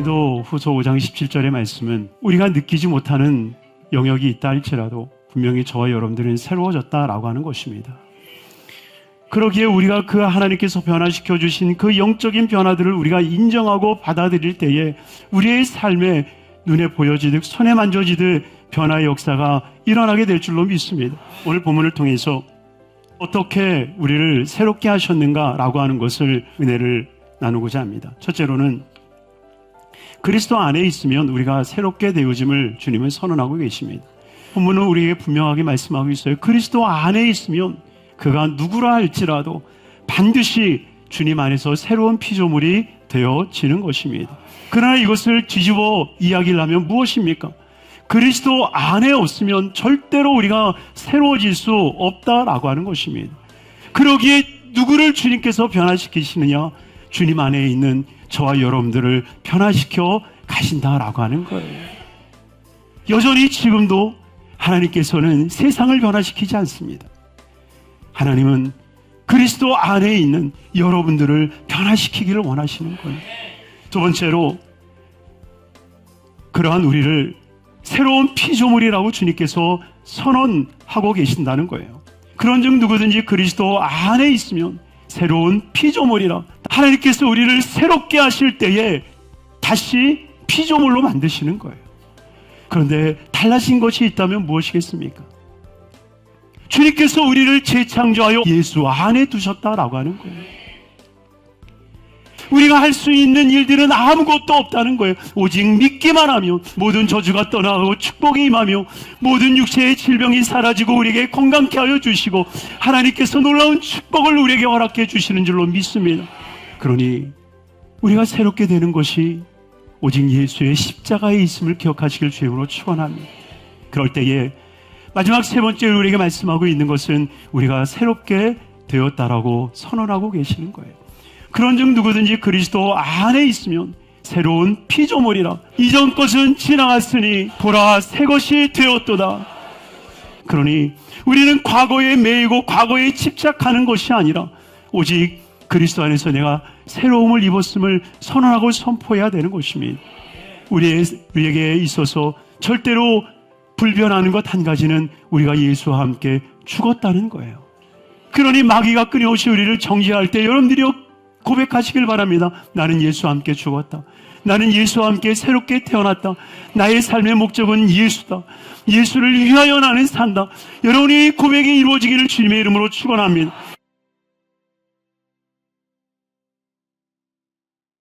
고린도 후서 5장 17절의 말씀은 우리가 느끼지 못하는 영역이 있다 할지라도 분명히 저와 여러분들은 새로워졌다라고 하는 것입니다. 그러기에 우리가 그 하나님께서 변화시켜 주신 그 영적인 변화들을 우리가 인정하고 받아들일 때에 우리의 삶에 눈에 보여지듯 손에 만져지듯 변화의 역사가 일어나게 될 줄로 믿습니다. 오늘 본문을 통해서 어떻게 우리를 새롭게 하셨는가라고 하는 것을 은혜를 나누고자 합니다. 첫째로는 그리스도 안에 있으면 우리가 새롭게 되어짐을 주님은 선언하고 계십니다. 본문은 우리에게 분명하게 말씀하고 있어요. 그리스도 안에 있으면 그가 누구라 할지라도 반드시 주님 안에서 새로운 피조물이 되어지는 것입니다. 그러나 이것을 뒤집어 이야기를 하면 무엇입니까? 그리스도 안에 없으면 절대로 우리가 새로워질 수 없다라고 하는 것입니다. 그러기에 누구를 주님께서 변화시키시느냐? 주님 안에 있는 저와 여러분들을 변화시켜 가신다라고 하는 거예요. 여전히 지금도 하나님께서는 세상을 변화시키지 않습니다. 하나님은 그리스도 안에 있는 여러분들을 변화시키기를 원하시는 거예요. 두 번째로 그러한 우리를 새로운 피조물이라고 주님께서 선언하고 계신다는 거예요. 그런즉 누구든지 그리스도 안에 있으면 새로운 피조물이라 하나님께서 우리를 새롭게 하실 때에 다시 피조물로 만드시는 거예요. 그런데 달라진 것이 있다면 무엇이겠습니까? 주님께서 우리를 재창조하여 예수 안에 두셨다라고 하는 거예요. 우리가 할 수 있는 일들은 아무것도 없다는 거예요. 오직 믿기만 하면 모든 저주가 떠나가고 축복이 임하며 모든 육체의 질병이 사라지고 우리에게 건강케 하여 주시고 하나님께서 놀라운 축복을 우리에게 허락해 주시는 줄로 믿습니다. 그러니 우리가 새롭게 되는 것이 오직 예수의 십자가에 있음을 기억하시길 주임으로 축원합니다. 그럴 때에 마지막 세 번째로 우리에게 말씀하고 있는 것은 우리가 새롭게 되었다라고 선언하고 계시는 거예요. 그런즉 누구든지 그리스도 안에 있으면 새로운 피조물이라 이전 것은 지나갔으니 보라 새 것이 되었도다. 그러니 우리는 과거에 매이고 과거에 집착하는 것이 아니라 오직 그리스도 안에서 내가 새로움을 입었음을 선언하고 선포해야 되는 것입니다. 우리 우리에게 있어서 절대로 불변하는 것 한 가지는 우리가 예수와 함께 죽었다는 거예요. 그러니 마귀가 끊임없이 우리를 정죄할 때 여러분들이 고백하시길 바랍니다. 나는 예수와 함께 죽었다. 나는 예수와 함께 새롭게 태어났다. 나의 삶의 목적은 예수다. 예수를 위하여 나는 산다. 여러분이 고백이 이루어지기를 주님의 이름으로 축원합니다.